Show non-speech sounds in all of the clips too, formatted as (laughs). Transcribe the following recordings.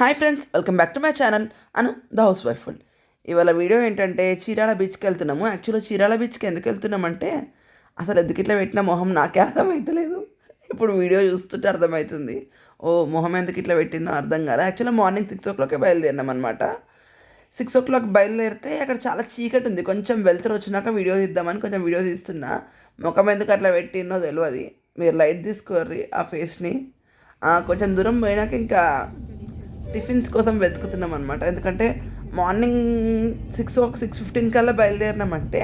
Hi friends welcome back to my channel. Anu the house wife food ఇవాళ video ఏంటంటే చీరాల బీచ్కి వెళ్తున్నాము. యాక్చువల్గా చీరాల బీచ్కి ఎందుకు వెళ్తున్నామంటే అసలు ఎందుకు ఇట్లా పెట్టిన మొహం నాకే అర్థమవుతలేదు ఇప్పుడు వీడియో చూస్తుంటే అర్థమవుతుంది ఓ మొహం ఎందుకు ఇట్లా పెట్టినో అర్థం కాదు యాక్చువల్గా మార్నింగ్ సిక్స్ ఓ క్లాక్కి బయలుదేరినాం అనమాట సిక్స్ ఓ క్లాక్ బయలుదేరితే అక్కడ చాలా చీకటి ఉంది. కొంచెం వెళ్తారు వచ్చినాక వీడియో తీద్దామని కొంచెం వీడియో తీస్తున్నా. ముఖం ఎందుకు అట్లా పెట్టినో తెలియదు మీరు లైట్ తీసుకోర్రి ఆ ఫేస్ని. కొంచెం దూరం పోయినాక ఇంకా టిఫిన్స్ కోసం వెతుకుతున్నాం అనమాట ఎందుకంటే morning six or six fifteen కల్లా బయలుదేరినామంటే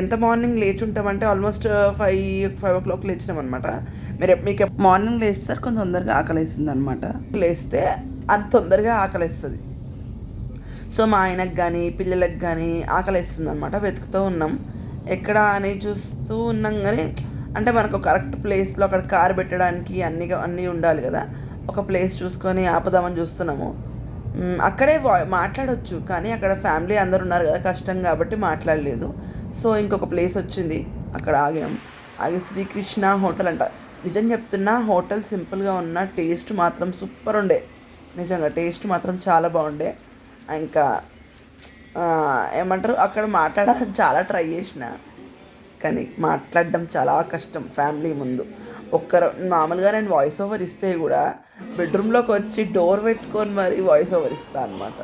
ఎంత మార్నింగ్ లేచి ఉంటామంటే almost five five o'clock లేచినాం అనమాట మీరు మీకు మార్నింగ్ లేస్తారు కొంచెం తొందరగా ఆకలిస్తుంది అనమాట లేస్తే అంత తొందరగా ఆకలిస్తుంది. సో మా ఆయనకు కానీ పిల్లలకు కానీ ఆకలిస్తుంది అనమాట వెతుకుతూ ఉన్నాం. ఎక్కడ అని చూస్తూ ఉన్నాం కానీ అంటే మనకు కరెక్ట్ ప్లేస్లో అక్కడ కార్ పెట్టడానికి అన్ని అన్నీ ఉండాలి కదా. ఒక ప్లేస్ చూసుకొని ఆపుదామని చూస్తున్నాము. అక్కడే వా మాట్లాడొచ్చు కానీ అక్కడ ఫ్యామిలీ అందరు ఉన్నారు కదా కష్టం కాబట్టి మాట్లాడలేదు. సో ఇంకొక ప్లేస్ వచ్చింది అక్కడ ఆగినాం. ఆగి శ్రీకృష్ణ హోటల్ అంట. నిజం చెప్తున్నా హోటల్ సింపుల్గా ఉన్న టేస్ట్ మాత్రం సూపర్ ఉండే. నిజంగా టేస్ట్ మాత్రం చాలా బాగుండే. ఇంకా ఏమంటారు అక్కడ మాట్లాడాలని చాలా ట్రై చేసిన. కానీ మాట్లాడడం చాలా కష్టం ఫ్యామిలీ ముందు. ఒక్కరు మామూలుగా నేను వాయిస్ ఓవర్ ఇస్తే కూడా బెడ్రూమ్లోకి వచ్చి డోర్ పెట్టుకొని మరి వాయిస్ ఓవర్ ఇస్తా అనమాట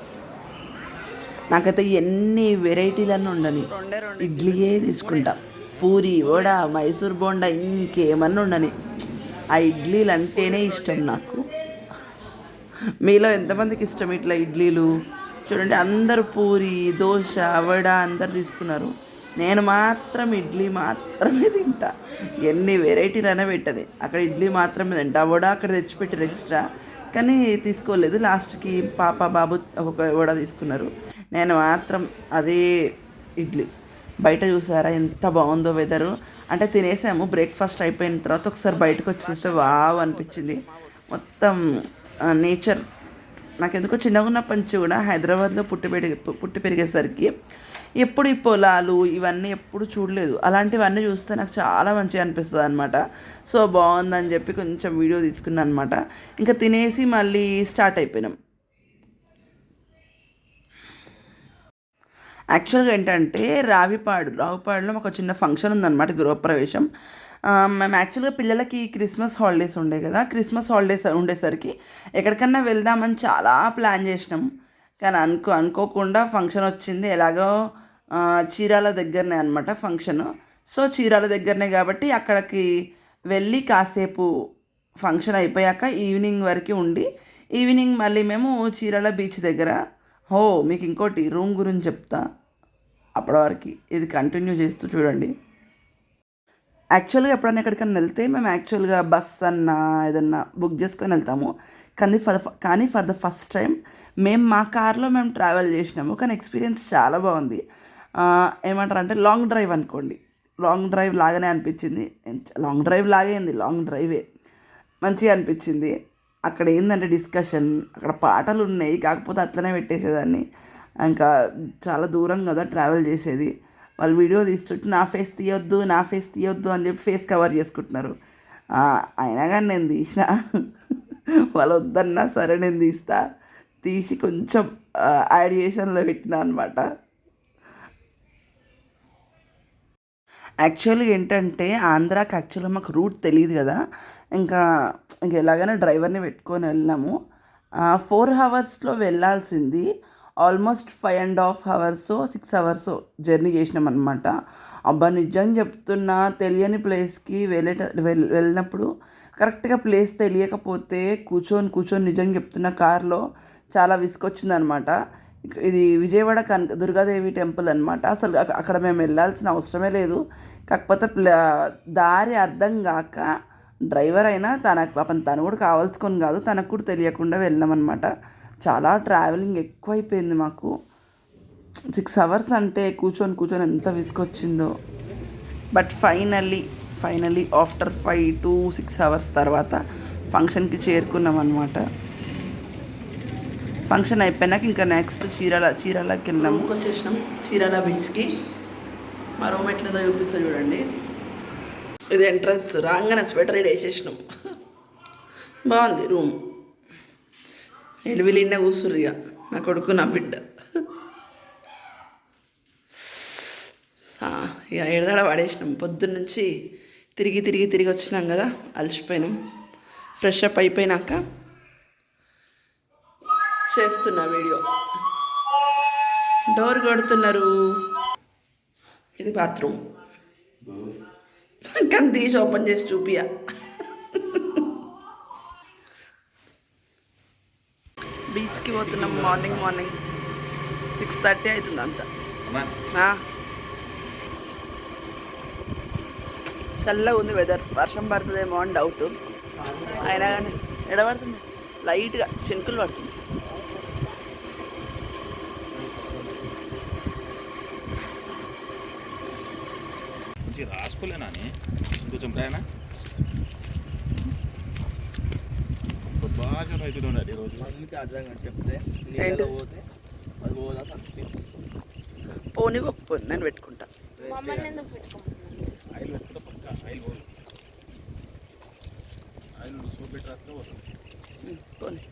నాకైతే ఎన్ని వెరైటీలన్నీ ఉండని ఇడ్లీయే తీసుకుంటా. పూరి వడ మైసూర్ బోండా ఇంకేమన్నా ఉండని. ఆ ఇడ్లీలు అంటేనే ఇష్టం నాకు. మీలో ఎంతమందికి ఇష్టం ఇట్లా ఇడ్లీలు? చూడండి అందరు పూరి దోశ వడ అందరు తీసుకున్నారు. నేను మాత్రం ఇడ్లీ మాత్రమే తింటా. ఎన్ని వెరైటీలైనా పెట్టని అక్కడ ఇడ్లీ మాత్రమే తింటా. వడ అక్కడ తెచ్చిపెట్టారు ఎక్స్ట్రా కానీ తీసుకోలేదు. లాస్ట్కి పాప బాబు ఒక వడ తీసుకున్నారు. నేను మాత్రం అదే ఇడ్లీ. బయట చూసారా ఎంత బాగుందో వెదరు అంటే తినేసాము. బ్రేక్ఫాస్ట్ అయిపోయిన తర్వాత ఒకసారి బయటకు వచ్చేస్తే వావ్ అనిపించింది. మొత్తం నేచర్ నాకు ఎందుకో చిన్నగా ఉన్నప్పటి నుంచి కూడా హైదరాబాద్లో పుట్టి పెరిగి పుట్టి పెరిగేసరికి ఎప్పుడు ఈ పొలాలు ఇవన్నీ ఎప్పుడు చూడలేదు. అలాంటివన్నీ చూస్తే నాకు చాలా మంచిగా అనిపిస్తుంది అనమాట సో బాగుందని చెప్పి కొంచెం వీడియో తీసుకున్నాను అనమాట ఇంకా తినేసి మళ్ళీ స్టార్ట్ అయిపోయినాం. యాక్చువల్గా ఏంటంటే రావిపాడు రావిపాడులో మాకు ఒక చిన్న ఫంక్షన్ ఉందన్నమాట గృహప్రవేశం. మేము యాక్చువల్గా పిల్లలకి క్రిస్మస్ హాలిడేస్ ఉండే కదా క్రిస్మస్ హాలిడేస్ ఉండేసరికి ఎక్కడికన్నా వెళ్దామని చాలా ప్లాన్ చేసినాం. కానీ అనుకో అనుకోకుండా ఫంక్షన్ వచ్చింది. ఎలాగో చీరాల దగ్గరనే అనమాట ఫంక్షన్. సో చీరాల దగ్గరనే కాబట్టి అక్కడికి వెళ్ళి కాసేపు ఫంక్షన్ అయిపోయాక ఈవినింగ్ వరకు ఉండి ఈవినింగ్ మళ్ళీ మేము చీరాల బీచ్ దగ్గర హో మీకు ఇంకోటి రూమ్ గురించి చెప్తా. అప్పటివరకు ఇది కంటిన్యూ చేస్తూ చూడండి. యాక్చువల్గా ఎప్పుడైనా ఎక్కడికైనా వెళ్తే మేము యాక్చువల్గా బస్ అన్నా ఏదన్నా బుక్ చేసుకొని వెళ్తాము. కానీ ఫర్ ద కానీ ఫర్ ద ఫస్ట్ టైం మేము మా కార్లో మేము ట్రావెల్ చేసినాము. కానీ ఎక్స్పీరియన్స్ చాలా బాగుంది. ఏమంటారు అంటే లాంగ్ డ్రైవ్ అనుకోండి. లాంగ్ డ్రైవ్ లాగానే అనిపించింది. లాంగ్ డ్రైవ్ లాగైంది లాంగ్ డ్రైవే మంచిగా అనిపించింది. అక్కడ ఏంటంటే డిస్కషన్ అక్కడ పాటలు ఉన్నాయి. కాకపోతే అట్లనే పెట్టేసేదాన్ని. ఇంకా చాలా దూరం కదా ట్రావెల్ చేసేది. వాళ్ళు వీడియో తీస్తుంటే నా ఫేస్ తీయొద్దు నా ఫేస్ తీయొద్దు అని చెప్పి ఫేస్ కవర్ చేసుకుంటున్నారు. అయినా కానీ నేను తీసిన. వాళ్ళు వద్దన్నా సరే నేను తీస్తా. తీసి కొంచెం యాడియేషన్లో పెట్టిన అనమాట యాక్చువల్గా ఏంటంటే ఆంధ్రాకి యాక్చువల్గా మాకు రూట్ తెలియదు కదా. ఇంకా ఇంక ఎలాగైనా డ్రైవర్ని పెట్టుకొని వెళ్ళాము ఫోర్ అవర్స్లో వెళ్ళాల్సింది. Almost five and half hours six hours journey చేసినాం అనమాట అబ్బా నిజంగా చెప్తున్నా తెలియని ప్లేస్కి వెళ్ళేట వెళ్ళినప్పుడు కరెక్ట్గా ప్లేస్ తెలియకపోతే కూర్చొని కూర్చొని నిజంగా చెప్తున్నా కార్లో చాలా విసుకొచ్చింది అనమాట ఇది విజయవాడ కనక దుర్గాదేవి టెంపుల్ అనమాట అసలు అక్కడ మేము వెళ్ళాల్సిన అవసరమే లేదు. కాకపోతే దారి అర్థం కాక డ్రైవర్ అయినా తన పాపం తను కూడా కావాల్సుకొని కాదు తనకు కూడా తెలియకుండా వెళ్ళామన్నమాట. చాలా ట్రావెలింగ్ ఎక్కువైపోయింది మాకు. సిక్స్ అవర్స్ అంటే కూర్చొని కూర్చొని ఎంత విసుకొచ్చిందో but finally finally after five to six hours తర్వాత ఫంక్షన్కి చేరుకున్నాం అనమాట ఫంక్షన్ అయిపోయినాక ఇంకా నెక్స్ట్ చీరాల చీరాలకి వెళ్ళాము వచ్చేసినాం. చీరాల బీచ్కి. మా రూమ్ ఎట్లా చూపిస్తా చూడండి. ఇది ఎంట్రన్స్ రాగానే స్వెటర్ వేసేసినాం బాగుంది రూమ్ ఎలివిలిన్న ఇక నా కొడుకు నా బిడ్డ. ఇక ఎడదాడ పడేసినాం. పొద్దున్న నుంచి తిరిగి తిరిగి తిరిగి వచ్చినాం కదా అలసిపోయినాం. ఫ్రెష్ అప్ అయిపోయినాక చేస్తున్నా వీడియో. డోర్ కొడుతున్నారు. ఇది బాత్రూమ్ కానీ తీసి ఓపెన్ చేసి చూపియా బీచ్కి పోతున్నాం మార్నింగ్ మార్నింగ్. సిక్స్ థర్టీ అవుతుంది అంతా. ఆ. చల్లగా ఉంది వెదర్ వర్షం పడుతుందేమో అని డౌట్ అయినా కానీ ఎడ పడుతుంది? లైట్గా చినుకులు పడుతుంది రాసుకోలేనా కొంచెం ప్రయాణ? రైతులు ఉండాలి ఈరోజు అందుకే అర్థం కాదు చెప్తే నీళ్ళలో పోతే అది పోదా సస్పెండ్ పోనీ పోనీ నేను పెట్టుకుంటా ఆయిల్ పెట్టుకుంటే పక్క ఆయిల్ పోదు ఆయిల్ పెట్టి రాస్తే పోతుంది పోనీ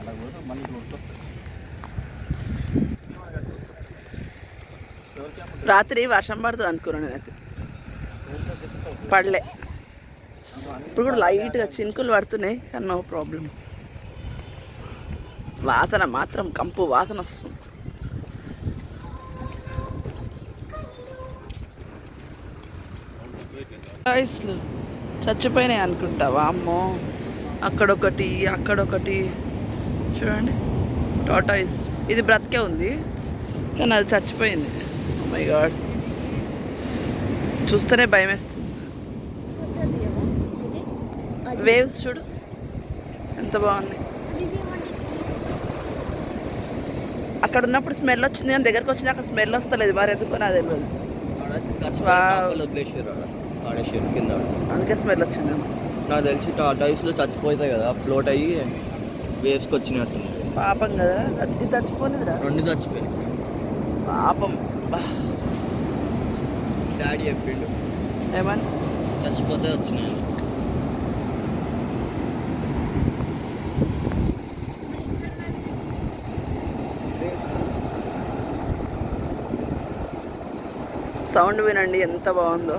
అలా మళ్ళీ వస్తుంది రాత్రి వర్షం పడుతుంది అనుకున్నాను నేనైతే. పడలే. ఇప్పుడు కూడా లైట్గా చినుకులు పడుతున్నాయి కానీ నో ప్రాబ్లం వాసన మాత్రం కంపు వాసన వస్తుంది. టాయిస్లు చచ్చిపోయినాయి అనుకుంటావా? అమ్మో. అక్కడొకటి అక్కడొకటి. చూడండి. టాటాయిస్ ఇది బ్రతికే ఉంది కానీ అది చచ్చిపోయింది. Oh మై గాడ్ చూస్తేనే భయం వేస్తుంది వేవ్స్ చూడు. ఎంత బాగుంది అక్కడ ఉన్నప్పుడు స్మెల్ వచ్చింది కానీ దగ్గరకు వచ్చినాక స్మెల్ వస్తలేదు. మరి ఎందుకో నాకు తెలియదు. అందుకే స్మెల్ వచ్చింది. నాకు తెలిసి టాటాయిస్లో చచ్చిపోతాయి కదా ఫ్లోట్ అయ్యి వేవ్స్కి వచ్చినట్టుంది పాపం కదా. చచ్చి చచ్చిపోలేదురా. రెండు చచ్చిపోయినాయి. పాపం. డాడీ చెప్పిండు. ఏమని? చచ్చిపోతే వచ్చినాయి సౌండ్ వినండి ఎంత బాగుందో.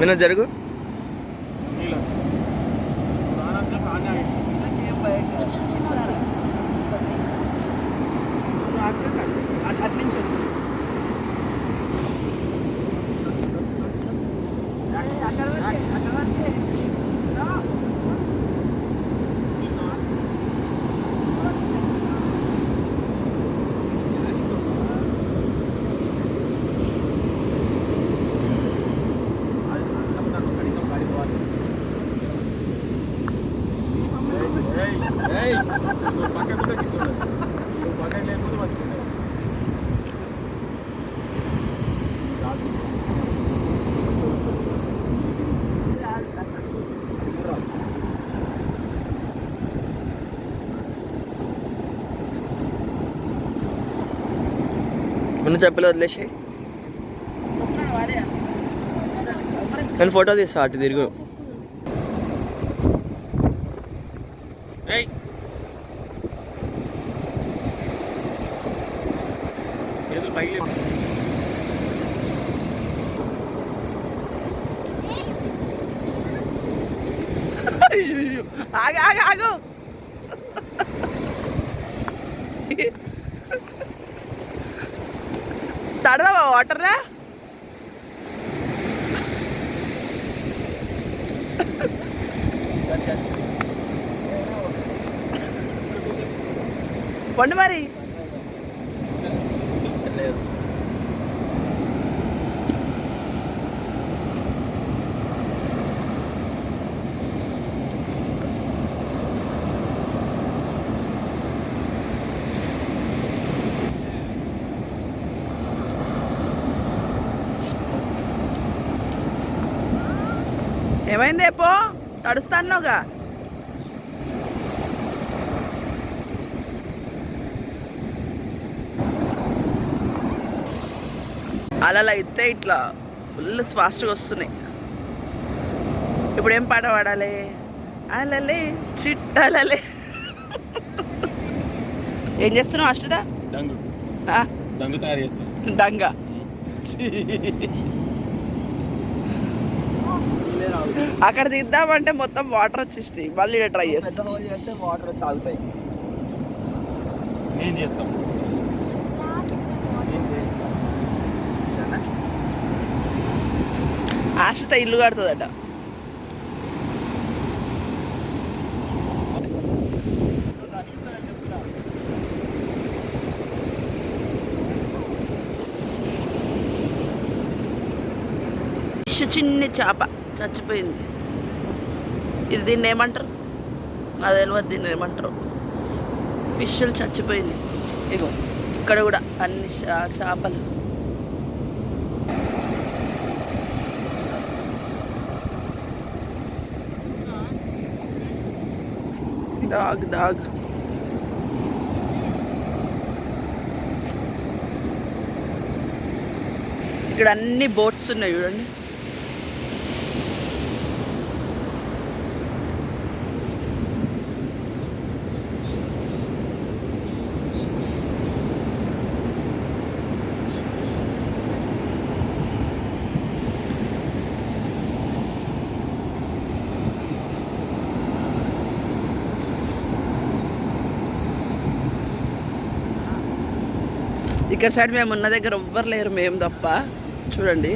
విన జరుగు. విన చెప్పలు వదిలేసి నేను ఫోటో తీస్తా అటు తిరుగు ఏయ్ చేతులు పైకి లేపు. అయ్యయ్యో. ఆగు ఆగు ఆగు తడవా వాటర్ రా చెప్పండి మరి. ఏమైంది ఏపో తడుస్తానుగా అలలు అయితే ఇట్లా ఫుల్ ఫాస్ట్గా వస్తున్నాయి. ఇప్పుడు ఏం పాట పాడాలి? అలలే చిట్టలలే ఏం చేస్తున్నావు అష్టదా తయారు చేస్తాను డంగ. అక్కడ తీద్దామంటే మొత్తం వాటర్ వచ్చేసి మళ్ళీ ట్రై పెద్ద చేస్తా. హోల్ చేస్తే వాటర్ వచ్చి ఆగుతాయి నేను చేస్తాను. ఆశ్రిత ఇల్లు కడుతుందట. ఫిష్ చేప చచ్చిపోయింది. ఇది దీన్ని ఏమంటారు? నాకు తెలియదు దీన్ని ఏమంటారు. ఫిష్లు చచ్చిపోయింది ఇగో ఇక్కడ కూడా అన్ని చా- చేపలు. డాగ్ డాగ్ ఇక్కడ అన్ని బోట్స్ ఉన్నాయి చూడండి. ఇక్కడ సైడ్ మేము ఉన్న దగ్గర ఎవ్వరు లేరు మేము తప్ప. చూడండి.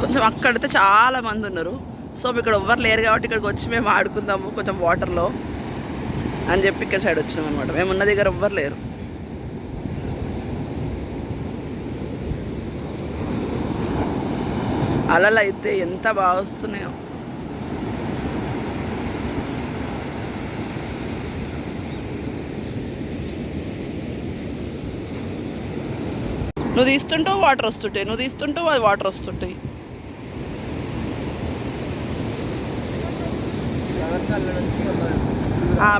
కొంచెం అక్కడైతే చాలా మంది ఉన్నారు. సో ఇక్కడ ఎవ్వరు లేరు కాబట్టి ఇక్కడికి వచ్చి మేము ఆడుకుందాము కొంచెం వాటర్లో అని చెప్పి ఇక్కడ సైడ్ వచ్చినాం అనమాట మేము ఉన్న దగ్గర ఎవ్వరు లేరు. అలలు అయితే ఎంత బాగా వస్తున్నాయో. నువ్వు తీస్తుంటావు వాటర్ వస్తుంటాయి. నువ్వు తీస్తుంటావు అది వాటర్ వస్తుంటాయి.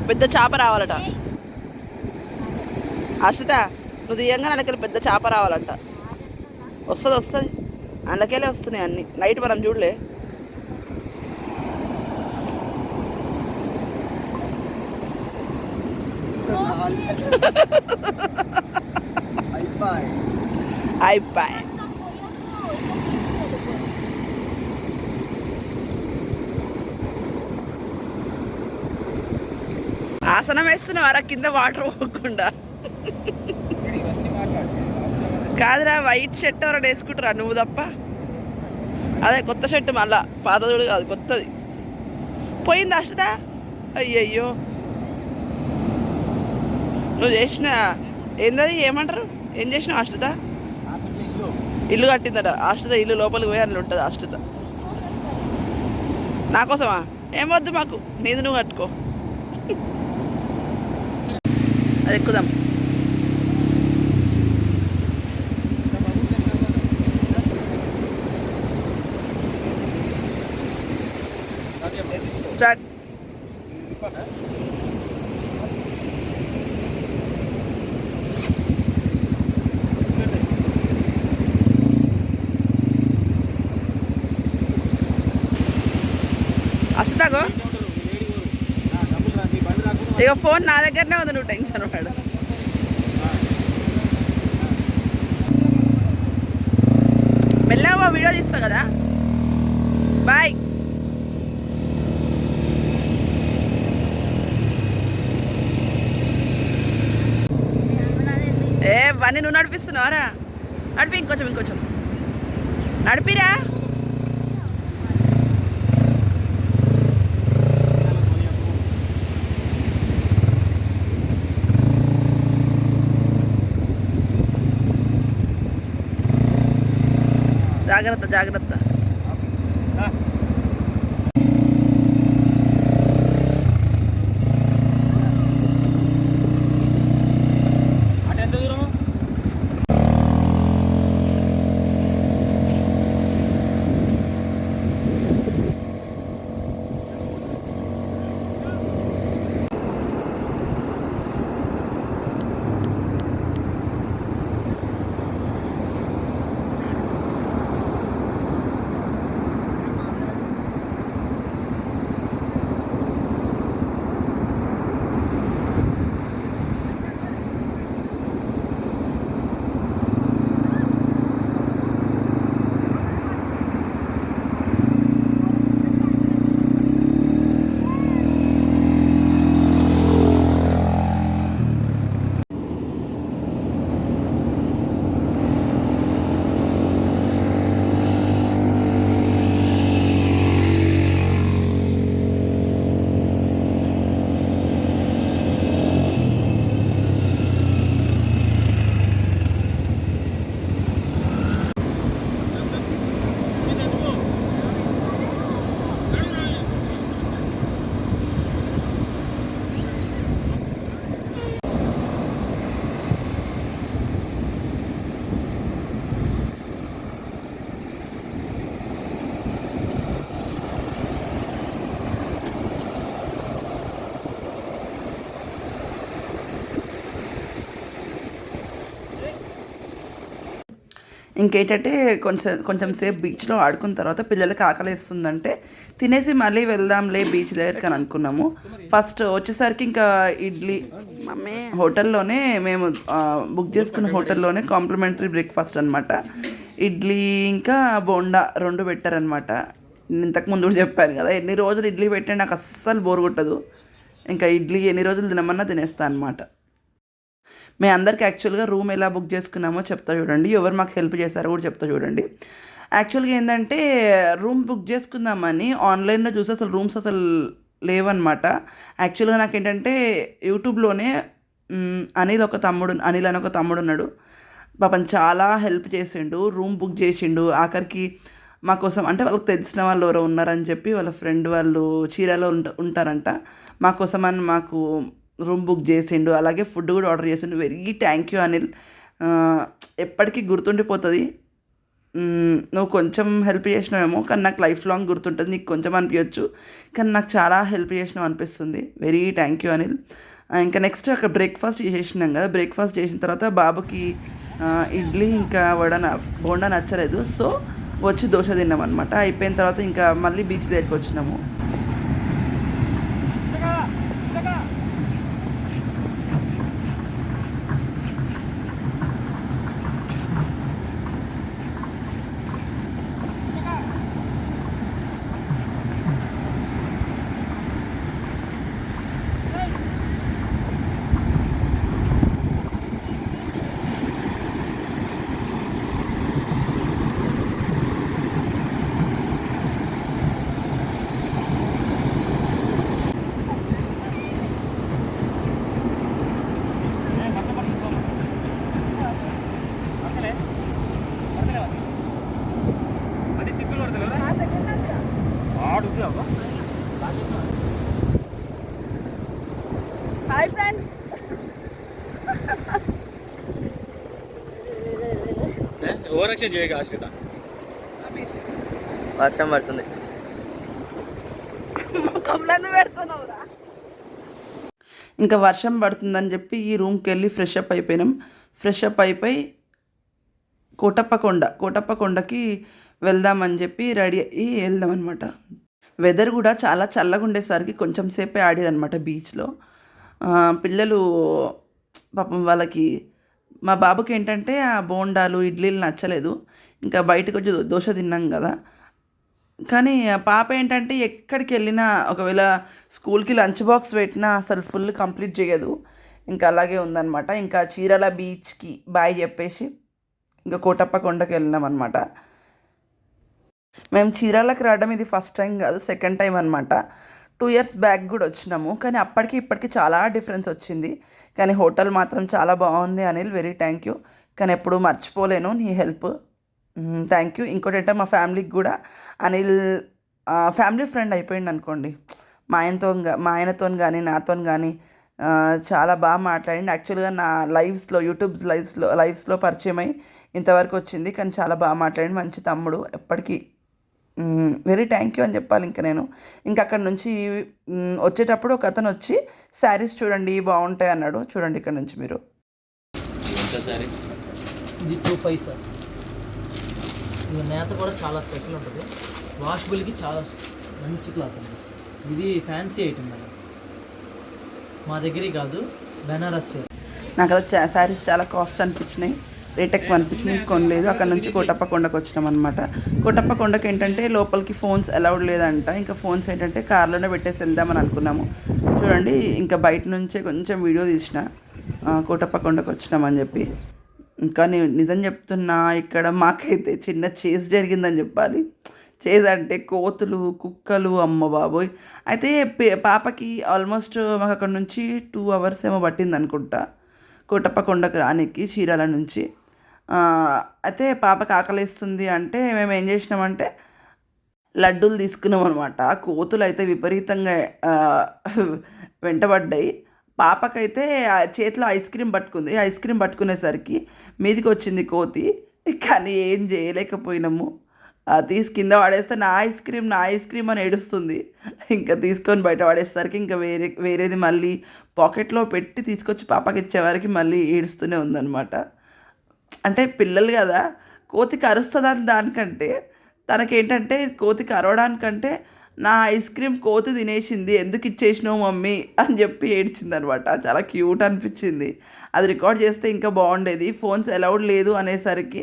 పెద్ద చేప రావాలట. అర్షిత నువ్వు తీయంగా అందుకెళ్ళి పెద్ద చేప రావాలంట. వస్తుంది వస్తుంది. అందుకెళ్ళే వస్తున్నాయి అన్ని. నైట్ మనం చూడలే. (laughs) అయిపోయి అయిపోయి ఆసనం వేస్తున్నావారా కింద వాటర్ పోకుండా. కాదురా వైట్ షర్ట్ ఎవరైనా వేసుకుంటారా? నువ్వు తప్ప. అదే కొత్త షర్ట్ మళ్ళా. పాత కూడా కాదు కొత్తది. పోయింది అష్టదా అయ్యయ్యో. నువ్వు చేసిన ఏందది ఏమంటారు? ఏం చేసినావు అష్టదా ఇల్లు కట్టిందట. ఆశ్రిత ఇల్లు లోపలికి పోయి అందులో ఉంటుంది ఆశ్రిత నా కోసమా? ఏం వద్దు మాకు. నీది నువ్వు కట్టుకో. అది ఎక్కుదాం. స్టార్ట్. ఇక ఫోన్ నా దగ్గరనే ఉంది నువ్వు టెన్షన్ పడు మెల్లగా వీడియో తీస్తా కదా. బాయ్. ఏ వన్నీ నువ్వు నడిపిస్తున్నావారా? నడిపి ఇంకొంచెం ఇంకొంచెం. నడిపిరా? జాగ్రత్త జాగ్రత్త ఇంకేంటంటే కొంచెం కొంచెం సేపు బీచ్లో ఆడుకున్న తర్వాత పిల్లలకి ఆకలిస్తుందంటే తినేసి మళ్ళీ వెళ్దాంలే బీచ్ దగ్గరికి అని అనుకున్నాము. ఫస్ట్ వచ్చేసరికి ఇంకా ఇడ్లీ హోటల్లోనే మేము బుక్ చేసుకున్న హోటల్లోనే కాంప్లిమెంటరీ బ్రేక్ఫాస్ట్ అనమాట ఇడ్లీ ఇంకా బోండా రెండు పెట్టారనమాట నేను ఇంతకు ముందు కూడా చెప్పాను కదా ఎన్ని రోజులు ఇడ్లీ పెట్టే నాకు అస్సలు బోర్ కొట్టదు. ఇంకా ఇడ్లీ ఎన్ని రోజులు తినమన్నా తినేస్తాను అనమాట మేము అందరికి యాక్చువల్గా రూమ్ ఎలా బుక్ చేసుకున్నామో చెప్తా చూడండి. ఎవరు మాకు హెల్ప్ చేశారో కూడా చెప్తా చూడండి. యాక్చువల్గా ఏంటంటే రూమ్ బుక్ చేసుకుందామని ఆన్లైన్లో చూసి అసలు రూమ్స్ అసలు లేవన్నమాట. యాక్చువల్గా నాకు ఏంటంటే యూట్యూబ్లోనే అనిల్ ఒక తమ్ముడు అనిల్ అని ఒక తమ్ముడు ఉన్నాడు. పాపం చాలా హెల్ప్ చేసిండు రూమ్ బుక్ చేసిండు. ఆఖరికి మా కోసం అంటే వాళ్ళకి తెలిసిన వాళ్ళు ఎవరో ఉన్నారని చెప్పి వాళ్ళ ఫ్రెండ్ వాళ్ళు చీరాలో ఉంట ఉంటారంట. మా కోసం అని మాకు రూమ్ బుక్ చేసిండు అలాగే ఫుడ్ కూడా ఆర్డర్ చేసిండు. Very thank you Anil. ఎప్పటికీ గుర్తుండిపోతుంది. నువ్వు కొంచెం హెల్ప్ చేసినావేమో కానీ నాకు లైఫ్ లాంగ్ గుర్తుంటుంది. నీకు కొంచెం అనిపించచ్చు కానీ నాకు చాలా హెల్ప్ చేసినావు అనిపిస్తుంది. Very thank you Anil. ఇంకా నెక్స్ట్ అక్కడ బ్రేక్ఫాస్ట్ చేసినాం కదా. బ్రేక్ఫాస్ట్ చేసిన తర్వాత బాబుకి ఇడ్లీ ఇంకా వడ న- బోండా నచ్చలేదు. సో వచ్చి దోశ తిన్నాం అనమాట అయిపోయిన తర్వాత ఇంకా మళ్ళీ బీచ్ దగ్గరికి వచ్చినాము అది చిక్కులు పడతలేదా ఆడుంది అవ్వ హాయ్ ఫ్రెండ్స్ చేయగా ఆశ్రిత. వర్షం పడుతుంది. ఇంకా వర్షం పడుతుందని చెప్పి ఈ రూమ్కి వెళ్ళి ఫ్రెష్ అప్ అయిపోయినాం. ఫ్రెష్ అప్ అయిపోయి కోటప్ప కొండ కోటప్ప కొండకి వెళ్దామని చెప్పి రెడీ అయ్యి వెళ్దాం అనమాట వెదర్ కూడా చాలా చల్లగా ఉండేసరికి కొంచెం సేపే ఆడేదనమాట బీచ్లో పిల్లలు పాపం వాళ్ళకి మా బాబుకి ఏంటంటే ఆ బోండాలు ఇడ్లీలు నచ్చలేదు. ఇంకా బయటకు వచ్చి దోశ తిన్నాం కదా. కానీ పాప ఏంటంటే ఎక్కడికి వెళ్ళినా ఒకవేళ స్కూల్కి లంచ్ బాక్స్ పెట్టినా అసలు ఫుల్ కంప్లీట్ చేయదు. ఇంకా అలాగే ఉందన్నమాట. ఇంకా చీరాల బీచ్కి బాయ్ చెప్పేసి ఇంకా కోటప్ప కొండకి వెళ్ళినాం అనమాట మేము చీరాలకు రావడం ఇది ఫస్ట్ టైం కాదు సెకండ్ టైం అనమాట టూ ఇయర్స్ బ్యాక్ కూడా వచ్చినాము. కానీ అప్పటికి ఇప్పటికి చాలా డిఫరెన్స్ వచ్చింది. కానీ హోటల్ మాత్రం చాలా బాగుంది అనిల్. Very thank you. కానీ ఎప్పుడు మర్చిపోలేను నీ హెల్ప్. Thank you. ఇంకోటి ఏంటంటే మా ఫ్యామిలీకి కూడా అనిల్ ఫ్యామిలీ ఫ్రెండ్ అయిపోయింది అనుకోండి. మా ఆయనతో మా ఆయనతో కానీ నాతో కానీ చాలా బాగా మాట్లాడింది యాక్చువల్గా నా లైవ్స్లో యూట్యూబ్స్ లైవ్స్లో లైవ్స్లో పరిచయం అయి ఇంతవరకు వచ్చింది. కానీ చాలా బాగా మాట్లాడింది మంచి తమ్ముడు. ఎప్పటికీ వెరీ థ్యాంక్ యూ అని చెప్పాలి ఇంకా నేను. ఇంకా అక్కడ నుంచి వచ్చేటప్పుడు ఒక అతను వచ్చి శారీస్ చూడండి బాగుంటాయి అన్నాడు. చూడండి ఇక్కడ నుంచి మీరు. ఎంత సరే ఇది టూ ఫైవ్ సార్. ఇది నేత కూడా చాలా స్పెషల్ ఉంటుంది. వాషబుల్కి చాలా మంచి క్లాత్ అండి. ఇది ఫ్యాన్సీ ఐటమ్ మేడం. మా దగ్గరే కాదు బెనారస్ చీర. నాకు అది శారీస్ చాలా కాస్ట్ అనిపించినాయి. రేట్ ఎక్కువ కొనలేదు. అక్కడ నుంచి కోటప్ప కొండకు వచ్చినాం అనమాట కోటప్ప కొండకు ఏంటంటే లోపలికి ఫోన్స్ అలౌడ్ లేదంట. ఇంకా ఫోన్స్ ఏంటంటే కార్లోనే పెట్టేసి వెళ్దామని అనుకున్నాము. చూడండి ఇంకా బయట నుంచే కొంచెం వీడియో తీసిన. కోటప్ప కొండకు వచ్చినామని చెప్పి. ఇంకా నేను నిజం చెప్తున్నా ఇక్కడ మాకైతే చిన్న చేజ్ జరిగిందని చెప్పాలి. చేజ్ అంటే కోతులు కుక్కలు అమ్మ బాబోయ్. అయితే పే- పాపకి ఆల్మోస్ట్ మాకు అక్కడ నుంచి టూ అవర్స్ ఏమో పట్టింది అనుకుంటా కోటప్ప కొండకు రానికి చీరాల నుంచి. అయితే పాపకి ఆకలిస్తుంది అంటే మేము ఏం చేసినామంటే లడ్డూలు తీసుకున్నాం అనమాట కోతులు అయితే విపరీతంగా వెంటబడ్డాయి. పాపకైతే చేతిలో ఐస్ క్రీమ్ పట్టుకుంది. ఐస్ క్రీమ్ పట్టుకునేసరికి మీదికి వచ్చింది కోతి. కానీ ఏం చేయలేకపోయినాము. తీసి కింద పడేస్తే నా ఐస్ క్రీమ్ నా ఐస్ క్రీమ్ అని ఏడుస్తుంది. ఇంకా తీసుకొని బయట పడేసరికి ఇంకా వేరే వేరేది మళ్ళీ పాకెట్లో పెట్టి తీసుకొచ్చి పాపకి ఇచ్చేవారికి మళ్ళీ ఏడుస్తూనే ఉందన్నమాట. అంటే పిల్లలు కదా కోతికి అరుస్తుందని దానికంటే తనకేంటంటే కోతికి అరవడానికంటే నా ఐస్ క్రీమ్ కోతి తినేసింది ఎందుకు ఇచ్చేసినావు మమ్మీ అని చెప్పి ఏడ్చింది అనమాట చాలా క్యూట్ అనిపించింది. అది రికార్డ్ చేస్తే ఇంకా బాగుండేది. ఫోన్స్ అలౌడ్ లేదు అనేసరికి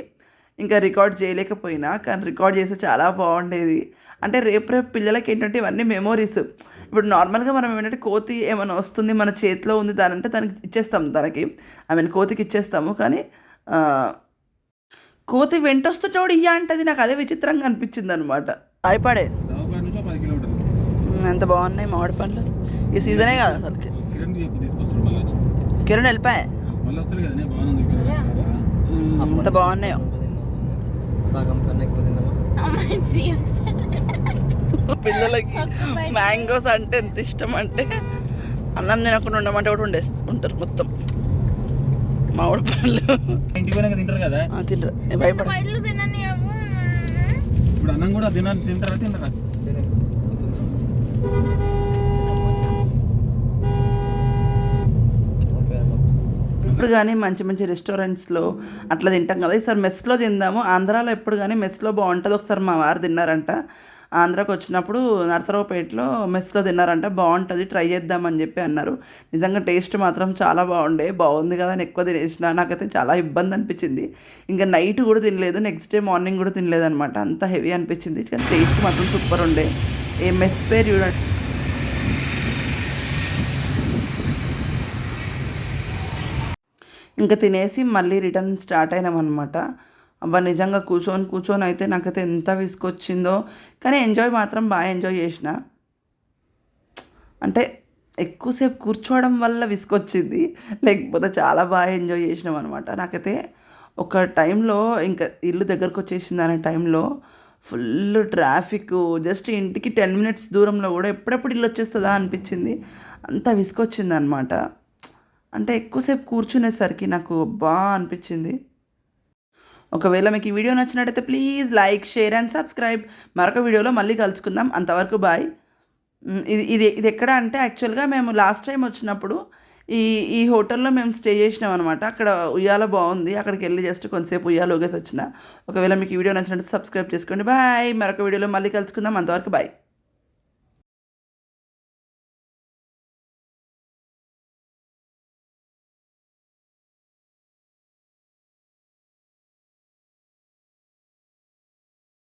ఇంకా రికార్డ్ చేయలేకపోయినా కానీ రికార్డ్ చేస్తే చాలా బాగుండేది. అంటే రేపు రేపు పిల్లలకి ఏంటంటే ఇవన్నీ మెమోరీస్. ఇప్పుడు నార్మల్గా మనం ఏంటంటే కోతి ఏమైనా వస్తుంది మన చేతిలో ఉంది దానంటే దానికి ఇచ్చేస్తాం తనకి. ఐ మీన్ కోతికి ఇచ్చేస్తాము కానీ కోతి వెంటొస్తుంటోడు ఇయ్యా అంటది. నాకు అదే విచిత్రంగా అనిపించింది అనమాట అయిపడే ఎంత బాగున్నాయి మామిడి పండ్లు. ఈ సీజనే కాదు అసలుకి. కిరణ్ వెళ్ళిపోయా? అంత ఎంత బాగున్నాయో. సగం పిల్లలకి మ్యాంగోస్ అంటే ఎంత ఇష్టం అంటే అన్నం తినకుండా ఉండమంటే కూడా ఉండే ఉంటారు మొత్తం. మామిడి పండ్లు. ఇంటికి పోయినాక తింటారు కదా? భయపడ. తిననివ్వు ఇప్పుడు అన్నం కూడా తిన తింటారా తింటారా ఓకే ఇప్పుడు కానీ మంచి మంచి రెస్టారెంట్స్లో అట్లా తింటాం కదా. ఈసారి మెస్లో తిందాము. ఆంధ్రాలో ఎప్పుడు కానీ మెస్లో బాగుంటుంది. ఒకసారి మా వారు తిన్నారంట. ఆంధ్రాకి వచ్చినప్పుడు నర్సరావుపేటలో మెస్లో తిన్నారంట బాగుంటుంది ట్రై చేద్దామని చెప్పి అన్నారు. నిజంగా టేస్ట్ మాత్రం చాలా బాగుండే బాగుంది కదా అని ఎక్కువ తినేసిన. నాకైతే చాలా ఇబ్బంది అనిపించింది. ఇంకా నైట్ కూడా తినలేదు నెక్స్ట్ డే మార్నింగ్ కూడా తినలేదు అనమాట అంత హెవీ అనిపించింది. కానీ టేస్ట్ మాత్రం సూపర్ ఉండే. ఏ మెస్ పేరు చూడండి. ఇంకా తినేసి మళ్ళీ రిటర్న్ స్టార్ట్ అయినామన్నమాట. అబ్బా నిజంగా కూర్చొని కూర్చొని అయితే నాకైతే ఎంత విసుకొచ్చిందో కానీ ఎంజాయ్ మాత్రం బాగా ఎంజాయ్ చేసిన. అంటే ఎక్కువసేపు కూర్చోవడం వల్ల విసుకొచ్చింది లేకపోతే చాలా బాగా ఎంజాయ్ చేసినాం అనమాట నాకైతే ఒక టైంలో ఇంకా ఇల్లు దగ్గరకు వచ్చేసింది అనే టైంలో ఫుల్ ట్రాఫిక్. జస్ట్ ఇంటికి టెన్ మినిట్స్ దూరంలో కూడా ఎప్పుడెప్పుడు ఇల్లు వచ్చేస్తుందా అనిపించింది. అంత విసుకొచ్చింది అనమాట అంటే ఎక్కువసేపు కూర్చునేసరికి నాకు బాగా అనిపించింది. ఒకవేళ మీకు ఈ వీడియో నచ్చినట్టయితే please like share and subscribe మరొక వీడియోలో మళ్ళీ కలుసుకుందాం. అంతవరకు బాయ్ ఇది ఇది ఇది ఎక్కడ అంటే యాక్చువల్గా మేము లాస్ట్ టైం వచ్చినప్పుడు ఈ ఈ హోటల్లో మేము స్టే చేసినాం అనమాట అక్కడ ఉయ్యాల బాగుంది. అక్కడికి వెళ్ళి జస్ట్ కొంతసేపు ఉయ్యాల వచ్చిన. ఒకవేళ మీకు ఈ వీడియో నచ్చినట్టు సబ్స్క్రైబ్ చేసుకోండి. బాయ్ మరొక వీడియోలో మళ్ళీ కలుసుకుందాం. అంతవరకు బాయ్